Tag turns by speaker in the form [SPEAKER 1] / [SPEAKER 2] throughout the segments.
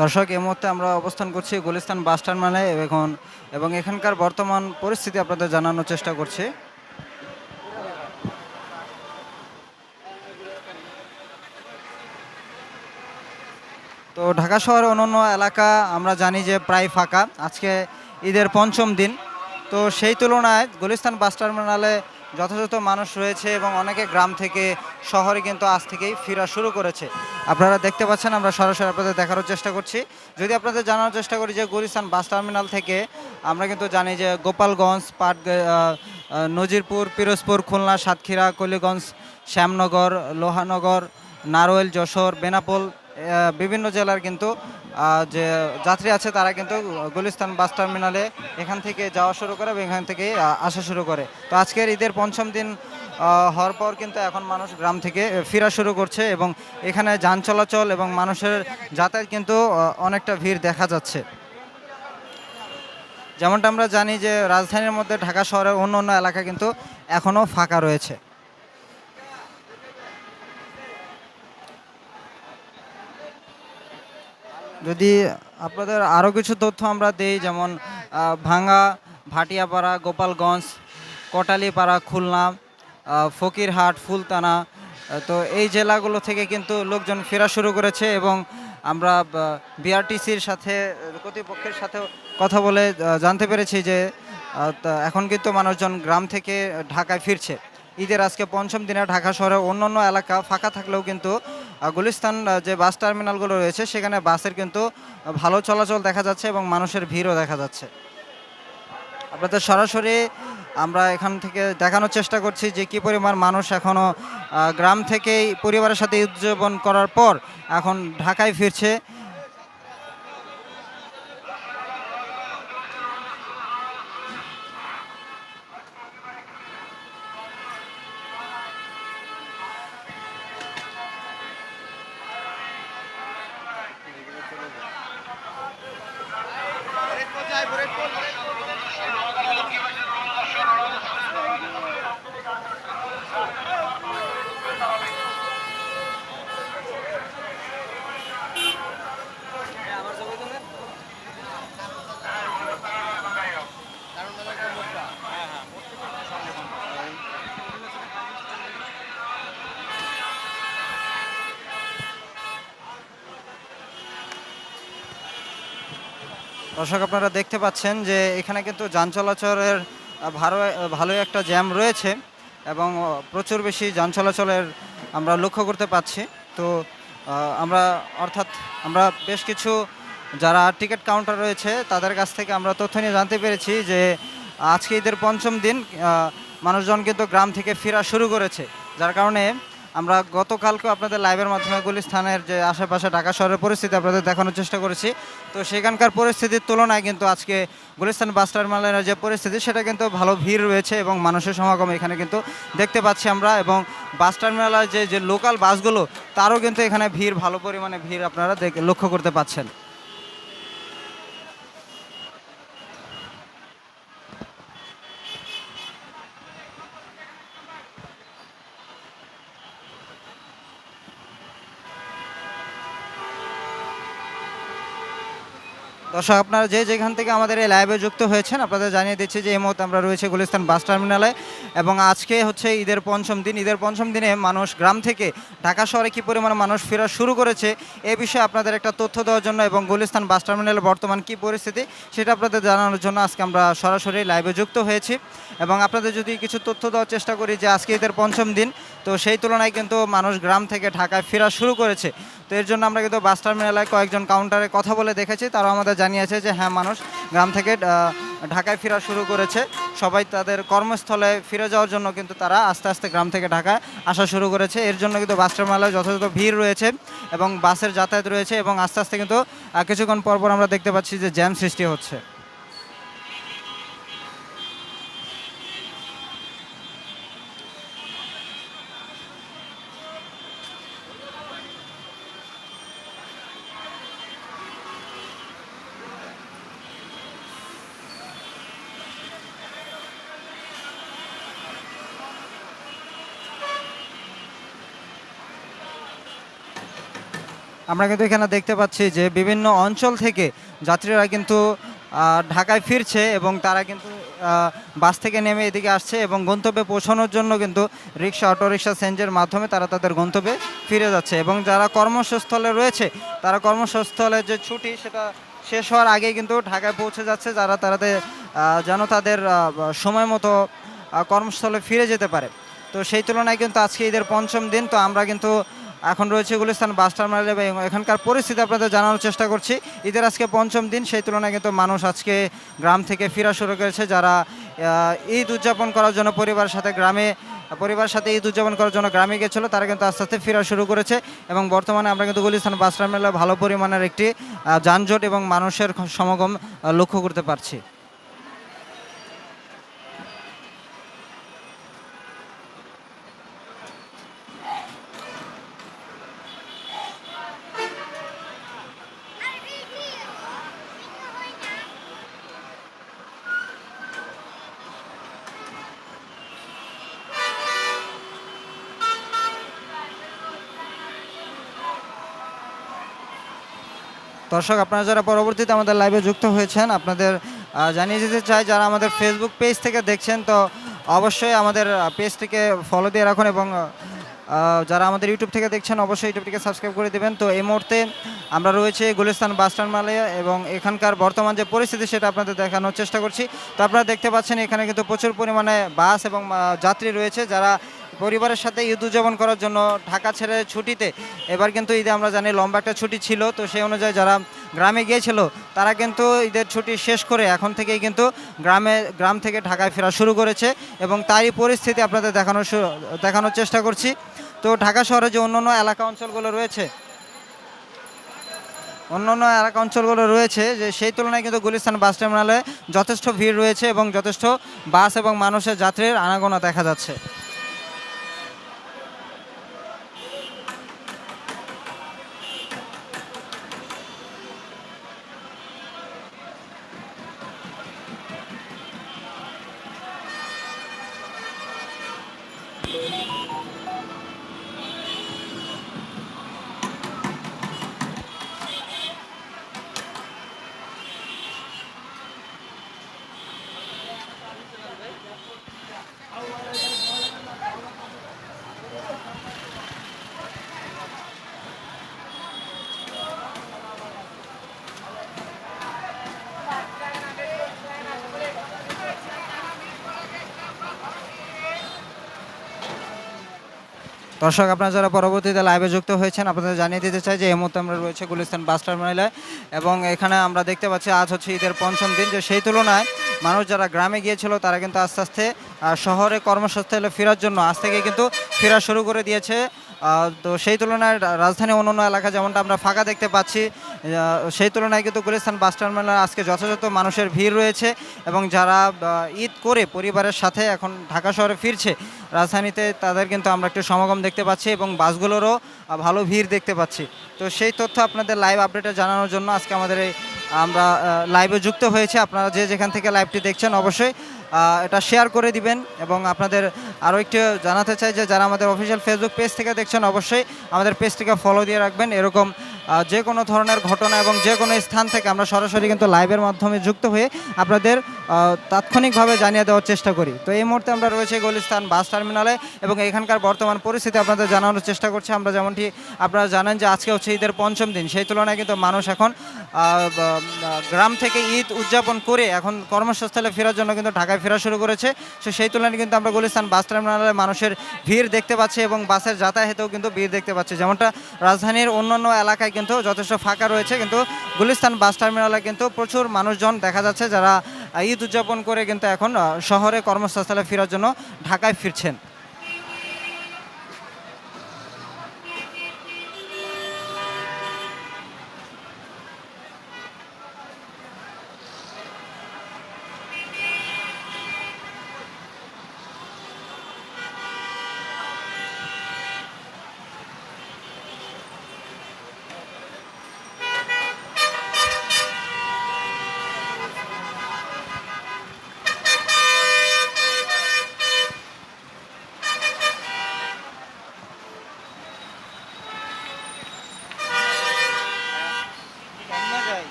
[SPEAKER 1] দর্শক, এই মুহূর্তে আমরা অবস্থান করছি গুলিস্তান বাস টার্মিনালে এখন এবং এখানকার বর্তমান পরিস্থিতি আপনাদের জানানোর চেষ্টা করছি। তো ঢাকা শহরের অন্যান্য এলাকা আমরা জানি যে প্রায় ফাঁকা। আজকে ঈদের পঞ্চম দিন। তো সেই তুলনায় গুলিস্তান বাস টার্মিনালে যথাযথ মানুষ রয়েছে এবং অনেকে গ্রাম থেকে শহরে কিন্তু আজ থেকেই ফেরা শুরু করেছে। আপনারা দেখতে পাচ্ছেন আমরা সরাসরি আপনাদের দেখানোর চেষ্টা করছি। যদি আপনাদের জানানোর চেষ্টা করি যে গুলিস্তান বাস টার্মিনাল থেকে আমরা কিন্তু জানি যে গোপালগঞ্জ, পাট নজিরপুর, পিরোজপুর, খুলনা, সাতক্ষীরা, কলিগঞ্জ, শ্যামনগর, লোহানগর, নারোয়েল, যশোর, বেনাপোল বিভিন্ন জেলার কিন্তু যে যাত্রী আছে তারা কিন্তু গুলিস্তান বাস টার্মিনালে এখান থেকে যাওয়া শুরু করে এবং এখান থেকে আসা শুরু করে। তো আজকের ঈদের পঞ্চম দিন হওয়ার পর কিন্তু এখন মানুষ গ্রাম থেকে ফেরা শুরু করছে এবং এখানে যান চলাচল এবং মানুষের যাতায়াত কিন্তু অনেকটা ভিড় দেখা যাচ্ছে। যেমনটা আমরা জানি যে রাজধানীর মধ্যে ঢাকা শহরের অন্য অন্য এলাকা কিন্তু এখনও ফাঁকা রয়েছে। যদি আপনাদের আরও কিছু তথ্য আমরা দেই, যেমন ভাঙ্গা, ভাটিয়াপাড়া, গোপালগঞ্জ, কটালীপাড়া, খুলনা ফকিরহাট, ফুলতানা তো এই জেলাগুলো থেকে কিন্তু লোকজন ফেরা শুরু করেছে এবং আমরা বিআরটিসির সাথে, কর্তৃপক্ষের সাথে কথা বলে জানতে পেরেছি যে এখন কিন্তু মানুষজন গ্রাম থেকে ঢাকায় ফিরছে। ঈদের আজকে পঞ্চম দিনে ঢাকা শহরের অন্যান্য এলাকা ফাঁকা থাকলেও কিন্তু গুলিস্তান যে বাস টার্মিনালগুলো রয়েছে, সেখানে বাসের কিন্তু ভালো চলাচল দেখা যাচ্ছে এবং মানুষের ভিড়ও দেখা যাচ্ছে। আপনাদের সরাসরি আমরা এখান থেকে দেখানোর চেষ্টা করছি যে কি পরিমাণ মানুষ এখনও গ্রাম থেকেই পরিবারের সাথে উদযাপন করার পর এখন ঢাকায় ফিরছে। দর্শক, আপনারা দেখতে পাচ্ছেন যে এখানে কিন্তু যান চলাচলের ভালো, ভালোই একটা জ্যাম রয়েছে এবং প্রচুর বেশি যান চলাচলের আমরা লক্ষ্য করতে পাচ্ছি। তো আমরা, অর্থাৎ আমরা বেশ কিছু যারা টিকিট কাউন্টার রয়েছে তাদের কাছ থেকে আমরা তথ্য নিয়ে জানতে পেরেছি যে আজকে ঈদের পঞ্চম দিন মানুষজন কিন্তু গ্রাম থেকে ফেরা শুরু করেছে। যার কারণে আমরা গতকালকে আপনাদের লাইভের মাধ্যমে গুলিস্থানের যে আশেপাশে ঢাকা শহরের পরিস্থিতি আপনাদের দেখানোর চেষ্টা করেছি। তো সেখানকার পরিস্থিতির তুলনায় কিন্তু আজকে গুলিস্তান বাস টার্মিনালের যে পরিস্থিতি, সেটা কিন্তু ভালো ভিড় রয়েছে এবং মানুষের সমাগম এখানে কিন্তু দেখতে পাচ্ছি আমরা এবং বাস টার্মিনালের যে যে লোকাল বাসগুলো, তারও কিন্তু এখানে ভিড়, ভালো পরিমাণে ভিড় আপনারা দেখ- লক্ষ্য করতে পাচ্ছেন। দর্শক, আপনারা যে যেখান থেকে আমাদের এই লাইভে যুক্ত হয়েছেন, আপনাদের জানিয়ে দিচ্ছি যে এই মুহূর্তে আমরা রয়েছে গুলিস্তান বাস টার্মিনালে এবং আজকে হচ্ছে ঈদের পঞ্চম দিন। ঈদের পঞ্চম দিনে মানুষ গ্রাম থেকে ঢাকা শহরে কী পরিমাণ মানুষ ফেরা শুরু করেছে, এ বিষয়ে আপনাদের একটা তথ্য দেওয়ার জন্য এবং গুলিস্তান বাস টার্মিনালের বর্তমান কী পরিস্থিতি সেটা আপনাদের জানানোর জন্য আজকে আমরা সরাসরি লাইভে যুক্ত হয়েছি। এবং আপনাদের যদি কিছু তথ্য দেওয়ার চেষ্টা করি যে আজকে ঈদের পঞ্চম দিন, তো সেই তুলনায় কিন্তু মানুষ গ্রাম থেকে ঢাকায় ফেরা শুরু করেছে। তো এর জন্য আমরা কিন্তু বাস টার্মিনালে কয়েকজন কাউন্টারে কথা বলে দেখেছি। তারা আমাদের জানিয়েছে যে হ্যাঁ মানুষ গ্রাম থেকে ঢাকায় ফেরা শুরু করেছে। সবাই তাদের কর্মস্থলে ফিরে যাওয়ার জন্য কিন্তু তারা আস্তে আস্তে গ্রাম থেকে ঢাকায় আসা শুরু করেছে। এর জন্য কিন্তু বাস টার্মিনালে যথাযথ ভিড় রয়েছে এবং বাসের যাতায়াত রয়েছে এবং আস্তে আস্তে কিন্তু কিছুক্ষণ পরপর পর আমরা দেখতে পাচ্ছি যে জ্যাম সৃষ্টি হচ্ছে। আমরা কিন্তু এখানে দেখতে পাচ্ছি যে বিভিন্ন অঞ্চল থেকে যাত্রীরা কিন্তু ঢাকায় ফিরছে এবং তারা কিন্তু বাস থেকে নেমে এদিকে আসছে এবং গন্তব্যে পৌঁছানোর জন্য কিন্তু রিক্সা, অটোরিক্সা, সেঞ্জের মাধ্যমে তারা তাদের গন্তব্যে ফিরে যাচ্ছে এবং যারা কর্মস্থলে রয়েছে, তারা কর্মস্থলে যে ছুটি সেটা শেষ হওয়ার আগে কিন্তু ঢাকায় পৌঁছে যাচ্ছে। যারা তাদের যেন তাদের সময় মতো কর্মস্থলে ফিরে যেতে পারে। তো সেই তুলনায় কিন্তু আজকে ঈদের পঞ্চম দিন, তো আমরা কিন্তু এখন রয়েছে গুলিস্তান বাস টার্মিনালে এবং এখানকার পরিস্থিতি আপনাদের জানানোর চেষ্টা করছি। ঈদের আজকে পঞ্চম দিন, সেই তুলনায় কিন্তু মানুষ আজকে গ্রাম থেকে ফেরা শুরু করেছে যারা ঈদ উদযাপন করার জন্য পরিবারের সাথে গ্রামে, পরিবারের সাথে ঈদ উদযাপন করার জন্য গ্রামে গেছিল, তারা কিন্তু আস্তে আস্তে ফেরা শুরু করেছে এবং বর্তমানে আমরা কিন্তু গুলিস্তান বাস টার্মিনালে ভালো পরিমাণের একটি যানজট এবং মানুষের সমাগম লক্ষ্য করতে পারছি। দর্শক, আপনারা যারা পরবর্তীতে আমাদের লাইভে যুক্ত হয়েছেন, আপনাদের জানিয়ে দিতে চাই, যারা আমাদের ফেসবুক পেজ থেকে দেখছেন, তো অবশ্যই আমাদের পেজটিকে ফলো দিয়ে রাখুন এবং যারা আমাদের ইউটিউব থেকে দেখছেন, অবশ্যই ইউটিউবটিকে সাবস্ক্রাইব করে দেবেন। তো এই মুহূর্তে আমরা রয়েছে গুলিস্তান বাস টার্মিনালে এবং এখানকার বর্তমান যে পরিস্থিতি, সেটা আপনাদের দেখানোর চেষ্টা করছি। তো আপনারা দেখতে পাচ্ছেন, এখানে কিন্তু প্রচুর পরিমাণে বাস এবং যাত্রী রয়েছে, যারা পরিবারের সাথে ঈদ উদযাপন করার জন্য ঢাকা ছেড়ে ছুটিতে। এবার কিন্তু ঈদে আমরা জানি লম্বা একটা ছুটি ছিল, তো সেই অনুযায়ী যারা গ্রামে গিয়েছিল, তারা কিন্তু ঈদের ছুটি শেষ করে এখন থেকেই কিন্তু গ্রামে, গ্রাম থেকে ঢাকায় ফেরা শুরু করেছে এবং তারই পরিস্থিতি আপনাদের দেখানোর শু- দেখানোর চেষ্টা করছি। তো ঢাকা শহরে যে অন্যান্য এলাকা অঞ্চলগুলো রয়েছে, অন্যান্য এলাকা অঞ্চলগুলো রয়েছে যে সেই তুলনায় কিন্তু গুলিস্তান বাস টার্মিনালে যথেষ্ট ভিড় রয়েছে এবং যথেষ্ট বাস এবং মানুষের যাত্রীর আনাগোনা দেখা যাচ্ছে। দর্শক, আপনারা যারা পরবর্তীতে লাইভে যুক্ত হয়েছেন, আপনাদের জানিয়ে দিতে চাই যে এই মুহূর্তে আমরা রয়েছে গুলিস্তান বাস টার্মিনালে এবং এখানে আমরা দেখতে পাচ্ছি আজ হচ্ছে ঈদের পঞ্চম দিন। যে সেই তুলনায় মানুষ যারা গ্রামে গিয়েছিল, তারা কিন্তু আস্তে আস্তে শহরে কর্মস্থলে ফেরার জন্য আজ থেকে কিন্তু ফেরা শুরু করে দিয়েছে। তো সেই তুলনায় রাজধানী অন্যান্য এলাকা যেমনটা আমরা ফাঁকা দেখতে পাচ্ছি সেই তুলনায় কিন্তু গুলিস্তান বাস টার্মিনালে আজকে যথাযথ মানুষের ভিড় রয়েছে এবং যারা ঈদ করে পরিবারের সাথে এখন ঢাকা শহরে ফিরছে রাজধানীতে তাদের কিন্তু আমরা একটু সমাগম দেখতে পাচ্ছি এবং বাসগুলোরও ভালো ভিড় দেখতে পাচ্ছি। তো সেই তথ্য আপনাদের লাইভ আপডেটে জানানোর জন্য আজকে আমাদের এই, আমরা লাইভে যুক্ত হয়েছে। আপনারা যে যেখান থেকে লাইভটি দেখছেন অবশ্যই এটা শেয়ার করে দিবেন এবং আপনাদের আরও একটু জানাতে চাই যে যারা আমাদের অফিসিয়াল ফেসবুক পেজ থেকে দেখছেন অবশ্যই আমাদের পেজটিকে ফলো দিয়ে রাখবেন। এরকম যে কোনো ধরনের ঘটনা এবং যে কোনো স্থান থেকে আমরা সরাসরি কিন্তু লাইভের মাধ্যমে যুক্ত হয়ে আপনাদের তাৎক্ষণিকভাবে জানিয়ে দেওয়ার চেষ্টা করি। তো এই মুহূর্তে আমরা রয়েছে গলিস্তান বাস টার্মিনালে এবং এখানকার বর্তমান পরিস্থিতি আপনাদের জানানোর চেষ্টা করছি। আমরা যেমনটি আপনারা জানেন যে আজকে হচ্ছে ঈদের পঞ্চম দিন। সেই তুলনায় কিন্তু মানুষ এখন গ্রাম থেকে ঈদ উদযাপন করে এখন কর্মস্থলে ফেরার জন্য কিন্তু ঢাকায় ফেরা শুরু করেছে। তো সেই তুলনায় কিন্তু আমরা গুলিস্তান বাস টার্মিনালে মানুষের ভিড় দেখতে পাচ্ছি এবং বাসের যাতায়াতেও কিন্তু ভিড় দেখতে পাচ্ছি। যেমনটা রাজধানীর অন্যান্য এলাকায় কিন্তু যথেষ্ট ফাঁকা রয়েছে। কিন্তু গুলিস্তান বাস টার্মিনালে কিন্তু প্রচুর মানুষজন দেখা যাচ্ছে যারা ঈদ উদযাপন করে কিন্তু এখন শহরে কর্মস্থলে ফেরার জন্য ঢাকায় ফিরছেন।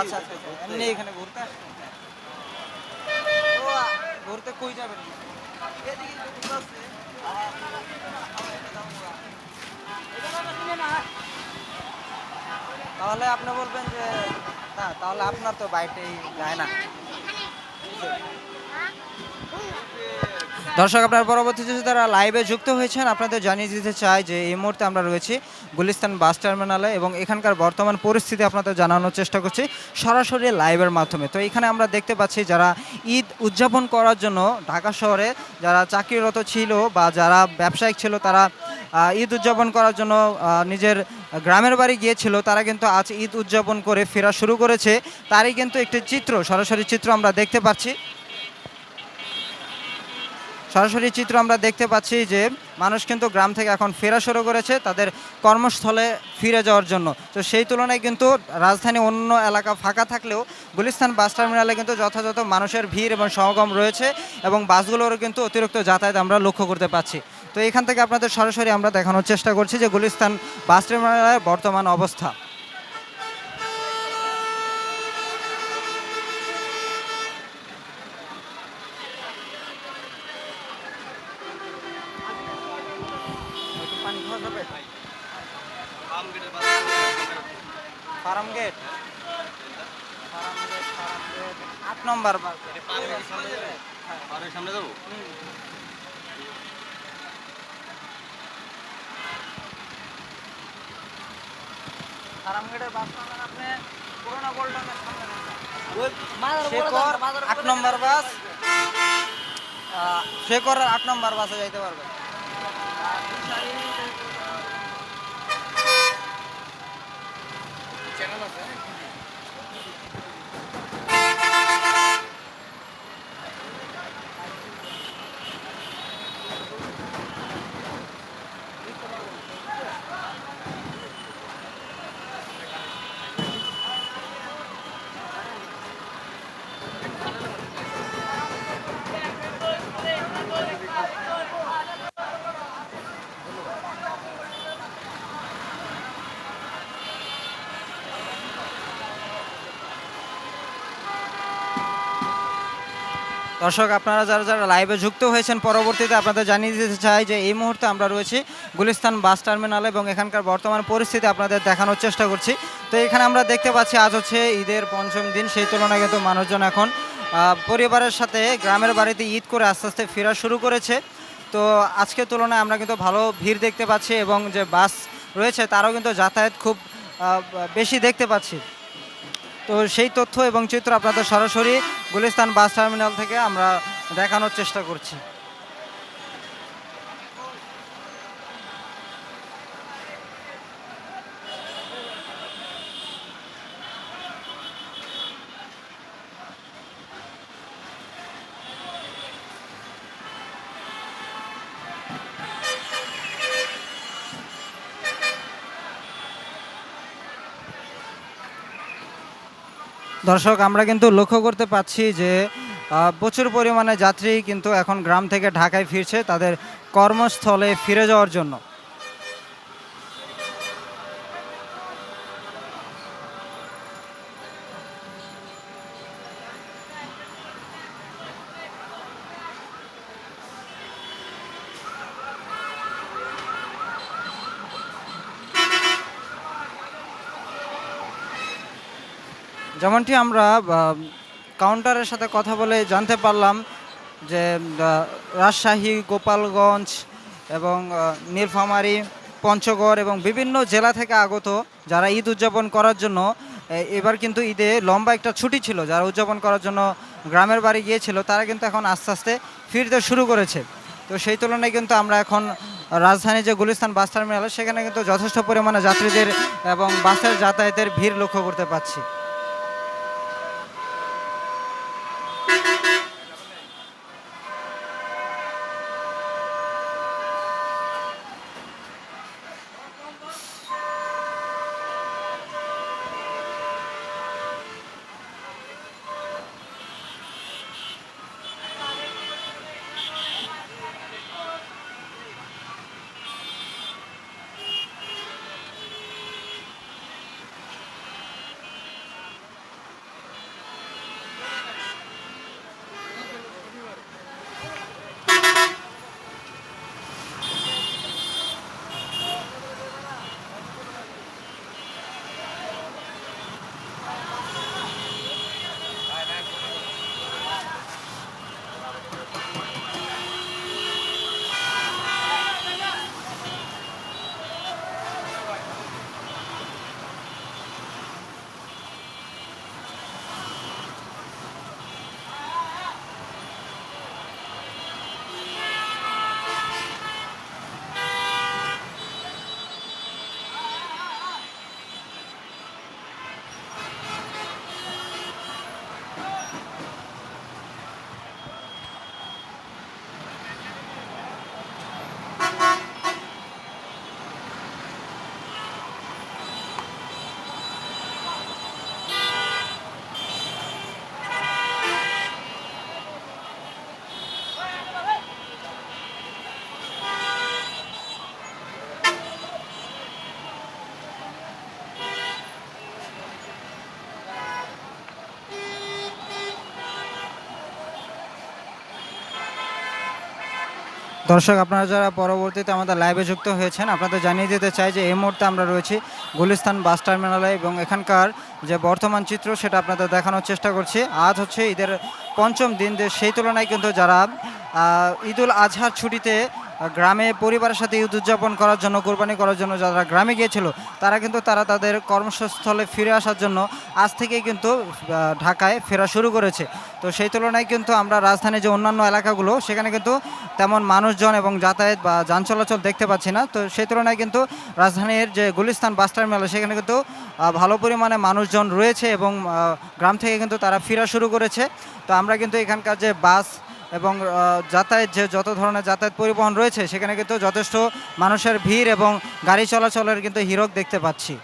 [SPEAKER 1] আচ্ছা আচ্ছা আচ্ছা। এমনি এখানে ঘুরতে কই যাবেন। তাহলে আপনি বলবেন যে না তাহলে আপনার তো বাইটেই যায় না। দর্শক, আপনার পরবর্তীতে তারা লাইভে যুক্ত হয়েছেন, আপনাদের জানিয়ে দিতে চাই যে এই মুহূর্তে আমরা রয়েছি গুলিস্তান বাস টার্মিনালে এবং এখানকার বর্তমান পরিস্থিতি আপনাদের জানানোর চেষ্টা করছি সরাসরি লাইভের মাধ্যমে। তো এখানে আমরা দেখতে পাচ্ছি যারা ঈদ উদযাপন করার জন্য ঢাকা শহরে যারা চাকরিরত ছিল বা যারা ব্যবসায়িক ছিল, তারা ঈদ উদযাপন করার জন্য নিজের গ্রামের বাড়ি গিয়েছিল, তারা কিন্তু আজ ঈদ উদযাপন করে ফেরা শুরু করেছে। তারই কিন্তু একটি চিত্র, সরাসরি চিত্র আমরা দেখতে পাচ্ছি। সরাসরি চিত্র আমরা দেখতে পাচ্ছি যে মানুষ কিন্তু গ্রাম থেকে এখন ফেরা শুরু করেছে তাদের কর্মস্থলে ফিরে যাওয়ার জন্য। তো সেই তুলনায় কিন্তু রাজধানী অন্য এলাকা ফাঁকা থাকলেও গুলিস্তান বাস টার্মিনালে কিন্তু যথাযথ মানুষের ভিড় এবং সমাগম রয়েছে এবং বাসগুলোরও কিন্তু অতিরিক্ত যাতায়াত আমরা লক্ষ্য করতে পাচ্ছি। তো এখান থেকে আপনাদের সরাসরি আমরা দেখানোর চেষ্টা করছি যে গুলিস্তান বাস টার্মিনালের বর্তমান অবস্থা। যাবে ফার্ম গেট আট নম্বর বাস
[SPEAKER 2] সামনে যাব?
[SPEAKER 1] বাস আপনি পুরোনো গোল্ডনের সামনে শেখর আট নম্বর বাস। আহ, শেখর আট নম্বর বাসে যাইতে পারবেন। দর্শক, আপনারা যারা যারা লাইভে যুক্ত হয়েছেন, পরবর্তীতে আপনাদের জানিয়ে দিতে চাই যে এই মুহূর্তে আমরা রয়েছি গুলিস্তান বাস টার্মিনালে এবং এখানকার বর্তমান পরিস্থিতি আপনাদের দেখানোর চেষ্টা করছি। তো এখানে আমরা দেখতে পাচ্ছি আজ হচ্ছে ঈদের পঞ্চম দিন, সেই তুলনায় কিন্তু মানুষজন এখন পরিবারের সাথে গ্রামের বাড়িতে ঈদ করে আস্তে আস্তে ফেরা শুরু করেছে। তো আজকের তুলনায় আমরা কিন্তু ভালো ভিড় দেখতে পাচ্ছি এবং যে বাস রয়েছে, তারও কিন্তু যাতায়াত খুব বেশি দেখতে পাচ্ছি। তো সেই তথ্য এবং চিত্র আপনাদের সরাসরি গুলিস্তান বাস টার্মিনাল থেকে আমরা দেখানোর চেষ্টা করছি। দর্শক, আমরা কিন্তু লক্ষ্য করতে পাচ্ছি যে প্রচুর পরিমাণে যাত্রী কিন্তু এখন গ্রাম থেকে ঢাকায় ফিরছে তাদের কর্মস্থলে ফিরে যাওয়ার জন্য। যেমনটি আমরা কাউন্টারের সাথে কথা বলে জানতে পারলাম যে রাজশাহী, গোপালগঞ্জ এবং নীলফামারী, পঞ্চগড় এবং বিভিন্ন জেলা থেকে আগত যারা ঈদ উদযাপন করার জন্য এবার কিন্তু ঈদে লম্বা একটা ছুটি ছিল। যারা উদযাপন করার জন্য গ্রামের বাড়ি গিয়েছিল, তারা কিন্তু এখন আস্তে আস্তে ফিরতে শুরু করেছে। তো সেই তুলনায় কিন্তু আমরা এখন রাজধানী যে গুলিস্তান বাস টার্মিনাল, সেখানে কিন্তু যথেষ্ট পরিমাণে যাত্রীদের এবং বাসের যাতায়াতের ভিড় লক্ষ্য করতে পারছি। দর্শক, আপনারা যারা পরবর্তীতে আমাদের লাইভে যুক্ত হয়েছেন, আপনাদের জানিয়ে দিতে চাই যে এই মুহূর্তে আমরা রয়েছি গুলিস্তান বাস টার্মিনালে এবং এখানকার যে বর্তমান চিত্র সেটা আপনাদের দেখানোর চেষ্টা করছি। আজ হচ্ছে ঈদের পঞ্চম দিন, সেই তুলনায় কিন্তু যারা ঈদুল আজহার ছুটিতে গ্রামে পরিবারের সাথে ঈদ উদযাপন করার জন্য, কোরবানি করার জন্য যারা গ্রামে গিয়েছিল, তারা কিন্তু তারা তাদের কর্মস্থলে ফিরে আসার জন্য আজ থেকেই কিন্তু ঢাকায় ফেরা শুরু করেছে। তো সেই তুলনায় কিন্তু আমরা রাজধানীর যে অন্যান্য এলাকাগুলো, সেখানে কিন্তু তেমন মানুষজন এবং যাতায়াত বা যান চলাচল দেখতে পাচ্ছি না। তো সেই তুলনায় কিন্তু রাজধানীর যে গুলিস্তান বাস টার্মিনাল, সেখানে কিন্তু ভালো পরিমাণে মানুষজন রয়েছে এবং গ্রাম থেকে কিন্তু তারা ফেরা শুরু করেছে। তো আমরা কিন্তু এখানকার যে বাস এবং যাতায়াত যে যত ধরনের যাতায়াত পরিবহন রয়েছে, সেখানে কিন্তু যথেষ্ট মানুষের ভিড় এবং গাড়ি চলাচলের কিন্তু হিরক দেখতে পাচ্ছি।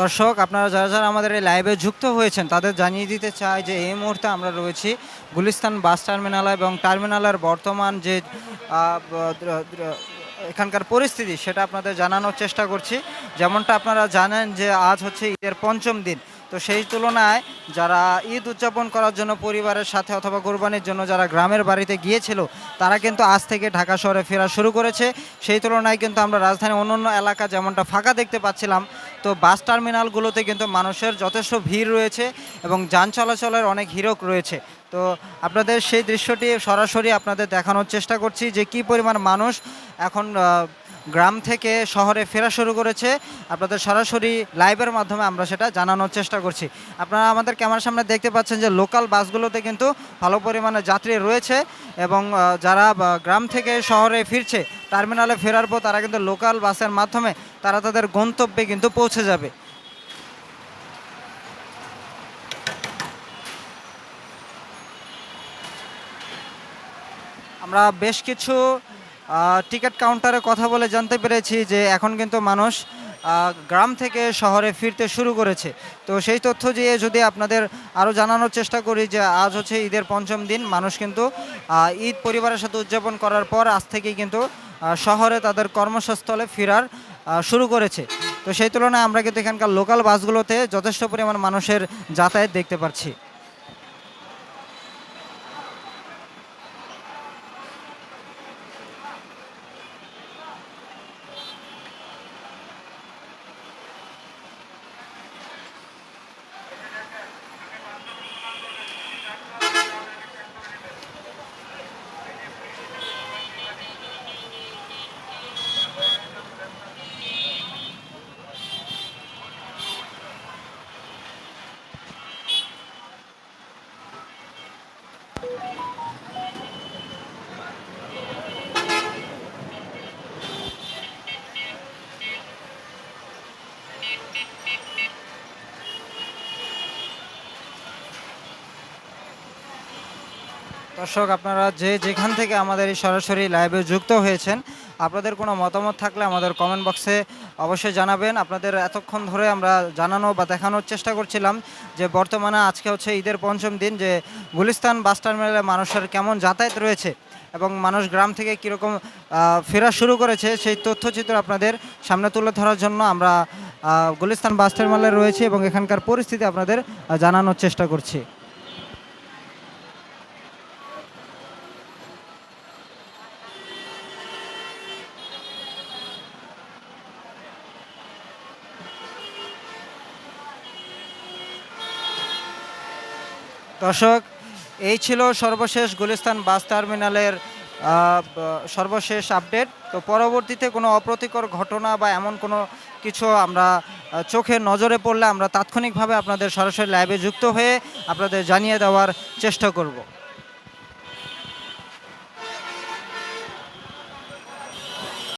[SPEAKER 1] দর্শক, আপনারা যারা যারা আমাদের এই লাইভে যুক্ত হয়েছেন, তাদের জানিয়ে দিতে চাই যে এই মুহূর্তে আমরা রয়েছি গুলিস্তান বাস টার্মিনাল এবং টার্মিনালের বর্তমান যে এখানকার পরিস্থিতি, সেটা আপনাদের জানানোর চেষ্টা করছি। যেমনটা আপনারা জানেন যে আজ হচ্ছে ঈদের পঞ্চম দিন। তো সেই তুলনায় যারা ঈদ উদযাপন করার জন্য পরিবারের সাথে অথবা কোরবানির জন্য যারা গ্রামের বাড়িতে গিয়েছিল, তারা কিন্তু আজ থেকে ঢাকা শহরে ফেরা শুরু করেছে। সেই তুলনায় কিন্তু আমরা রাজধানীর অন্যান্য এলাকা যেমনটা ফাঁকা দেখতে পাচ্ছিলাম, তো বাস টার্মিনালগুলোতে কিন্তু মানুষের যথেষ্ট ভিড় রয়েছে এবং যান চলাচলের অনেক হিরক রয়েছে। তো আপনাদের সেই দৃশ্যটি সরাসরি আপনাদের দেখানোর চেষ্টা করছি যে কি পরিমাণ মানুষ এখন গ্রাম থেকে শহরে ফেরা শুরু করেছে। আপনাদের সরাসরি লাইভের মাধ্যমে আমরা সেটা জানানোর চেষ্টা করছি। আপনারা আমাদের ক্যামেরার সামনে দেখতে পাচ্ছেন যে লোকাল বাসগুলোতে কিন্তু ভালো পরিমাণে যাত্রী রয়েছে এবং যারা গ্রাম থেকে শহরে ফিরছে টার্মিনালে ফেরার পর তারা কিন্তু লোকাল বাসের মাধ্যমে তারা তাদের গন্তব্যে কিন্তু পৌঁছে যাবে। আমরা বেশ কিছু টিকিট কাউন্টারে কথা বলে জানতে পেরেছি যে এখন কিন্তু মানুষ গ্রাম থেকে শহরে ফিরতে শুরু করেছে। তো সেই তথ্য দিয়ে যদি আপনাদের আরও জানানোর চেষ্টা করি যে আজ হচ্ছে ঈদের পঞ্চম দিন, মানুষ কিন্তু ঈদ পরিবারের সাথে উদযাপন করার পর আজ থেকেই কিন্তু শহরে তাদের কর্মস্থলে ফেরার শুরু করেছে। তো সেই তুলনায় আমরা কিন্তু এখানকার লোকাল বাসগুলোতে যথেষ্ট পরিমাণ মানুষের যাতায়াত দেখতে পাচ্ছি। দর্শক, আপনারা যে যেখান থেকে আমাদের এই সরাসরি লাইভে যুক্ত হয়েছেন, আপনাদের কোনো মতামত থাকলে আমাদের কমেন্ট বক্সে অবশ্যই জানাবেন। আপনাদের এতক্ষণ ধরে আমরা জানানো বা দেখানোর চেষ্টা করছিলাম যে বর্তমানে আজকে হচ্ছে ঈদের পঞ্চম দিন, যে গুলিস্তান বাস টার্মিনালে মানুষের কেমন যাতায়াত রয়েছে এবং মানুষ গ্রাম থেকে কীরকম ফেরা শুরু করেছে, সেই তথ্যচিত্র আপনাদের সামনে তুলে ধরার জন্য আমরা গুলিস্তান বাস টার্মিনালে রয়েছি এবং এখানকার পরিস্থিতি আপনাদের জানানোর চেষ্টা করছি। দর্শক, এই ছিল সর্বশেষ গুলিস্তান বাস টার্মিনালের সর্বশেষ আপডেট। তো পরবর্তীতে কোনো অপ্রতিকর ঘটনা বা এমন কোনো কিছু আমরা চোখে নজরে পড়লে আমরা তাৎক্ষণিকভাবে আপনাদের সরাসরি লাইভে যুক্ত হয়ে আপনাদের জানিয়ে দেওয়ার চেষ্টা করব।